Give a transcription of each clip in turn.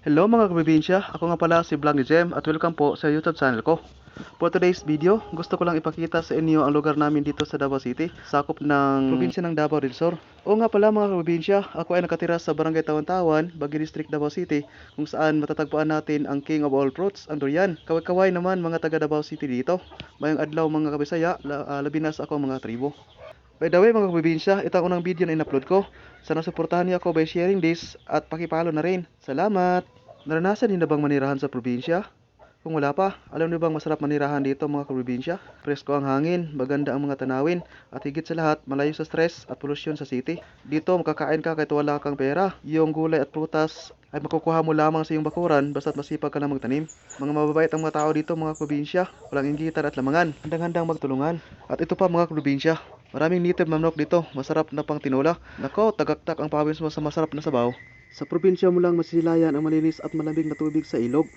Hello mga kabibinsya, ako nga pala si Blanc ni Jem at welcome po sa YouTube channel ko. For today's video, gusto ko lang ipakita sa inyo ang lugar namin dito sa Davao City, sakop ng probinsya ng Davao del Sur. O nga pala mga kabibinsya, ako ay nakatira sa Barangay Tawan-Tawan, Bagi District, Davao City, kung saan matatagpuan natin ang king of all fruits, ang durian. Kaway-kaway naman mga taga Davao City dito. Mayang adlaw mga kabisaya, ah, labi na sa ako mga tribo. By the way mga kabibinsya, ito ang unang video na in-upload ko. Sana suportahan niyo ako by sharing this at pakipalo na rin. Salamat! Naranasan niyo na bang manirahan sa probinsya? Kung wala pa, alam niyo bang masarap manirahan dito mga kabibinsya? Presko ang hangin, maganda ang mga tanawin, at higit sa lahat, malayo sa stress at polusyon sa city. Dito, makakain ka kahit wala kang pera. Yung gulay at prutas ay makukuha mo lamang sa iyong bakuran basta't masipag ka lang magtanim. Mga mababait ang mga tao dito mga probinsya, walang inggitan at lamangan, handang-handang magtulungan. At ito pa mga probinsya, maraming native manok dito, masarap na pang tinula. Nako, tagaktak ang pawis mo sa masarap na sabaw. Sa probinsya mo lang masisilayan ang malinis at malamig na tubig sa ilog.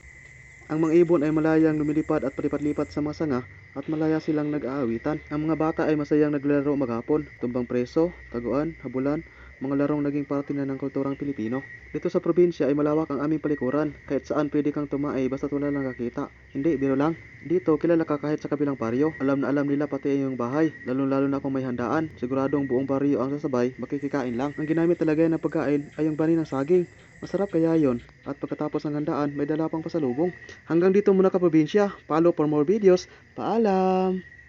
Ang mga ibon ay malayang lumilipad at palipat-lipat sa mga sanga at malaya silang nag-aawitan. Ang mga bata ay masayang naglalaro maghapon, tumbang preso, taguan, habulan, mga larong naging parte na ng kulturang Pilipino. Dito sa probinsya ay malawak ang aming palikuran. Kahit saan pwede kang tumae basta wala lang kakita. Hindi, biro lang. Dito, kilala ka kahit sa kabilang baryo. Alam na alam nila pati ang iyong bahay. Lalo-lalo na kung may handaan. Siguradong buong baryo ang sasabay, makikikain lang. Ang ginamit talaga ng pagkain ay yung bani ng saging. Masarap kaya yon. At pagkatapos ng handaan, may dala pang pasalubong. Hanggang dito muna ka probinsya. Follow for more videos. Paalam!